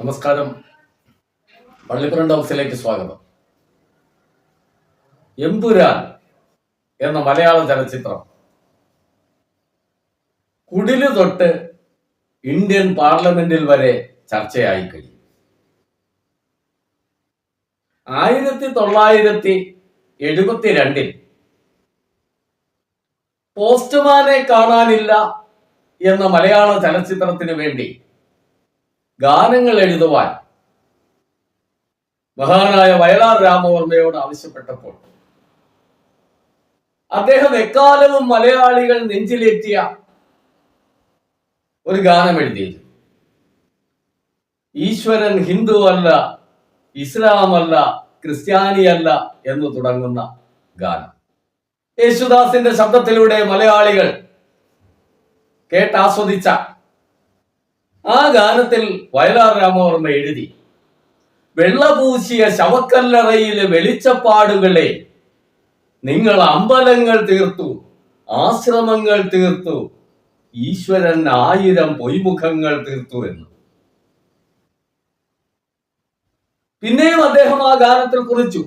നമസ്കാരം. പള്ളിപ്പുറം ഹൗസിലേക്ക് സ്വാഗതം. എമ്പുരാൻ എന്ന മലയാള ചലച്ചിത്രം. കുടിൽ തൊട്ട് ഇന്ത്യൻ പാർലമെന്റിൽ വരെ ചർച്ചയായി കഴിഞ്ഞു. ആയിരത്തി തൊള്ളായിരത്തി എഴുപത്തിരണ്ടിൽ പോസ്റ്റ്മാനെ കാണാനില്ല എന്ന മലയാള ചലച്ചിത്രത്തിന് വേണ്ടി ഗാനങ്ങൾ എഴുതുവാൻ. മഹാനായ വയലാർ രാമവർമ്മയോട് ആവശ്യപ്പെട്ടപ്പോൾ അദ്ദേഹം എക്കാലവും മലയാളികൾ നെഞ്ചിലേറ്റിയ ഒരു ഗാനം എഴുതിയിരുന്നു ഈശ്വരൻ ഹിന്ദു അല്ല ഇസ്ലാം അല്ല എന്ന് തുടങ്ങുന്ന ഗാനം. യേശുദാസിന്റെ ശബ്ദത്തിലൂടെ മലയാളികൾ കേട്ടാസ്വദിച്ച ആ ഗാനത്തിൽ വയലാർ രാമവർമ്മ എഴുതി വെള്ളപൂശിയ ശവക്കല്ലറയിലെ വെളിച്ചപ്പാടുകളെ നിങ്ങൾ അമ്പലങ്ങൾ തീർത്തു ആശ്രമങ്ങൾ തീർത്തു ഈശ്വരൻ ആയിരം പൊയ്മുഖങ്ങൾ തീർത്തു എന്ന്. പിന്നെയും അദ്ദേഹം ആ ഗാനത്തിൽ കുറിച്ചു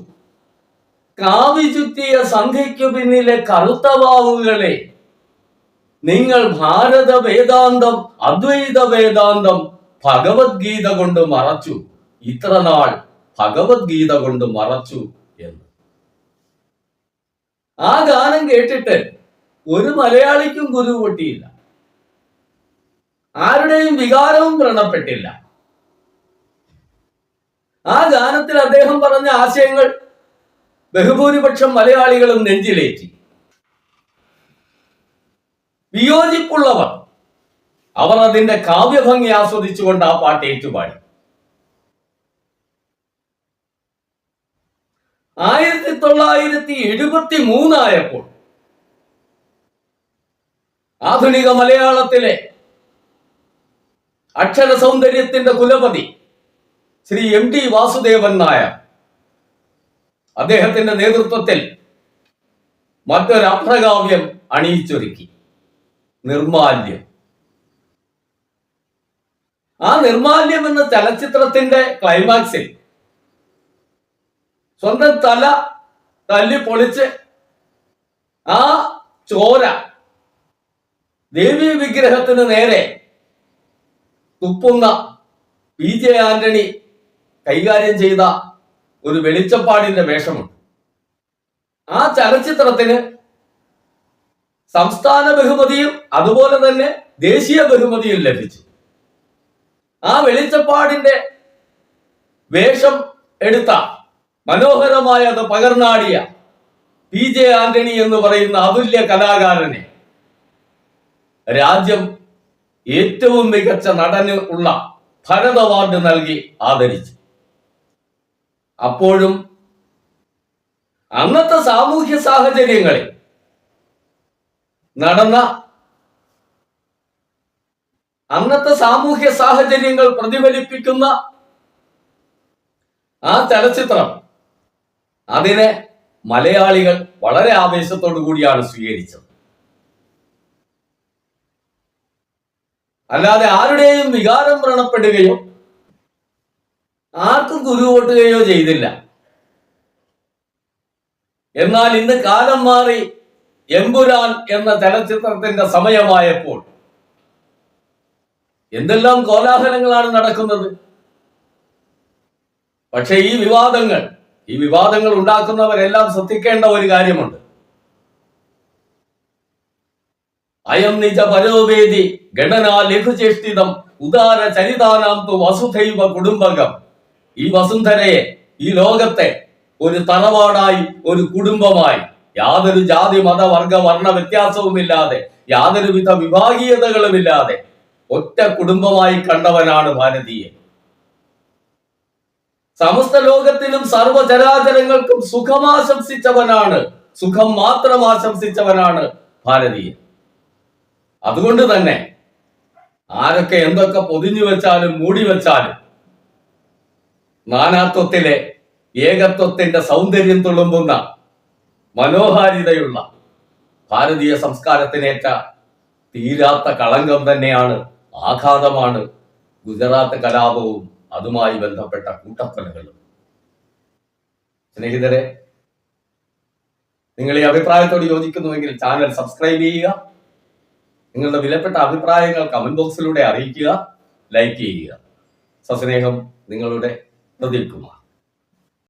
കാവിചുറ്റിയ സന്ധ്യയ്ക്കു പിന്നിലെ കറുത്ത വാവുകളെ നിങ്ങൾ ഭാരത വേദാന്തം അദ്വൈത വേദാന്തം ഭഗവത്ഗീത കൊണ്ട് മറച്ചു. ഇത്ര നാൾ ഭഗവത്ഗീത കൊണ്ട് മറച്ചു എന്ന്. ആ ഗാനം കേട്ടിട്ട് ഒരു മലയാളിക്കും ഗുരു പൊട്ടിയില്ല. ആരുടെയും വികാരവും വ്രണപ്പെട്ടില്ല. ആ ഗാനത്തിൽ അദ്ദേഹം പറഞ്ഞ ആശയങ്ങൾ ബഹുഭൂരിപക്ഷം മലയാളികളും നെഞ്ചിലേറ്റി. വിയോജിപ്പുള്ളവർ. അവർ അതിന്റെ കാവ്യഭംഗി ആസ്വദിച്ചുകൊണ്ട് ആ പാട്ട് ഏറ്റുപാടി. ആയിരത്തി തൊള്ളായിരത്തി എഴുപത്തി മൂന്നായപ്പോൾ ആധുനിക മലയാളത്തിലെ അക്ഷര സൗന്ദര്യത്തിന്റെ കുലപതി ശ്രീ എം ടി വാസുദേവൻ നായർ അദ്ദേഹത്തിന്റെ നേതൃത്വത്തിൽ മറ്റൊരു അപ്രകാവ്യം അണിയിച്ചൊരുക്കി. നിർമാല്യം. ആ നിർമാല്യം എന്ന ചലച്ചിത്രത്തിന്റെ ക്ലൈമാക്സിൽ സ്വന്തം തല തല്ലി പൊളിച്ച് ആ ചോര ദേവി വിഗ്രഹത്തിന് നേരെ തുപ്പുന്ന പി ജെ ആന്റണി കൈകാര്യം ചെയ്ത ഒരു വെളിച്ചപ്പാടിന്റെ വേഷമുണ്ട്. ആ ചലച്ചിത്രത്തിന് സംസ്ഥാന ബഹുമതിയും അതുപോലെ തന്നെ ദേശീയ ബഹുമതിയും ലഭിച്ചു. ആ വെളിച്ചപ്പാടിന്റെ വേഷം എടുത്ത മനോഹരമായ അത് പകർന്നാടിയ പി ജെ ആന്റണി എന്ന് പറയുന്ന അതുല്യ കലാകാരനെ രാജ്യം ഏറ്റവും മികച്ച നടന് ഉള്ള ഭരത് അവാർഡ് നൽകി ആദരിച്ചു. അപ്പോഴും അന്നത്തെ സാമൂഹ്യ സാഹചര്യങ്ങളിൽ നടന്ന അന്നത്തെ സാമൂഹ്യ സാഹചര്യങ്ങൾ പ്രതിഫലിപ്പിക്കുന്ന ആ ചലച്ചിത്രം അതിനെ മലയാളികൾ വളരെ ആവേശത്തോടു കൂടിയാണ് സ്വീകരിച്ചത്. അല്ലാതെ ആരുടെയും വികാരം വ്രണപ്പെടുകയോ ആർക്കും കുരുവോട്ടുകയോ ചെയ്തില്ല. എന്നാൽ ഇന്ന് കാലം മാറി എമ്പുരാൻ എന്ന ചലച്ചിത്രത്തിന്റെ സമയമായപ്പോൾ എന്തെല്ലാം കോലാഹലങ്ങളാണ് നടക്കുന്നത്? പക്ഷെ ഈ വിവാദങ്ങൾ ഈ വിവാദങ്ങൾ ഉണ്ടാക്കുന്നവരെല്ലാം ശ്രദ്ധിക്കേണ്ട ഒരു കാര്യമുണ്ട്. അയം നിജ പരോവേദി ഗണനാ ലഘുചേഷ്ടിതം ഉദാര ചരിതാനാം തു വസുധൈവ കുടുംബകം. ഈ വസുന്ധരയെ ഈ ലോകത്തെ ഒരു തറവാടായി ഒരു കുടുംബമായി യാതൊരു ജാതി മത വർഗ വർണ വ്യത്യാസവുമില്ലാതെ യാതൊരുവിധ വിഭാഗീയതകളുമില്ലാതെ ഒറ്റ കുടുംബമായി കണ്ടവനാണ് ഭാരതീയൻ. സമസ്ത ലോകത്തിലും സർവചരാചരങ്ങൾക്കും സുഖമാശംസിച്ചവനാണ് സുഖം മാത്രം ആശംസിച്ചവനാണ് ഭാരതീയൻ. അതുകൊണ്ട് തന്നെ ആരൊക്കെ എന്തൊക്കെ പൊതിഞ്ഞു വെച്ചാലും മൂടി വെച്ചാലും നാനാത്വത്തിലെ ഏകത്വത്തിന്റെ സൗന്ദര്യം തുളുമ്പുന്ന മനോഹാരിതയുള്ള ഭാരതീയ സംസ്കാരത്തിനേറ്റ തീരാത്ത കളങ്കം തന്നെയാണ് ആഘാതമാണ് ഗുജറാത്ത് കലാപവും അതുമായി ബന്ധപ്പെട്ട കൂട്ടക്കൊലകളും. സ്നേഹിതരെ നിങ്ങൾ ഈ അഭിപ്രായത്തോട് യോജിക്കുന്നുവെങ്കിൽ ചാനൽ സബ്സ്ക്രൈബ് ചെയ്യുക നിങ്ങളുടെ വിലപ്പെട്ട അഭിപ്രായങ്ങൾ കമന്റ് ബോക്സിലൂടെ അറിയിക്കുക ലൈക്ക് ചെയ്യുക. സസ്നേഹം നിങ്ങളുടെ പ്രദീപ് കുമാർ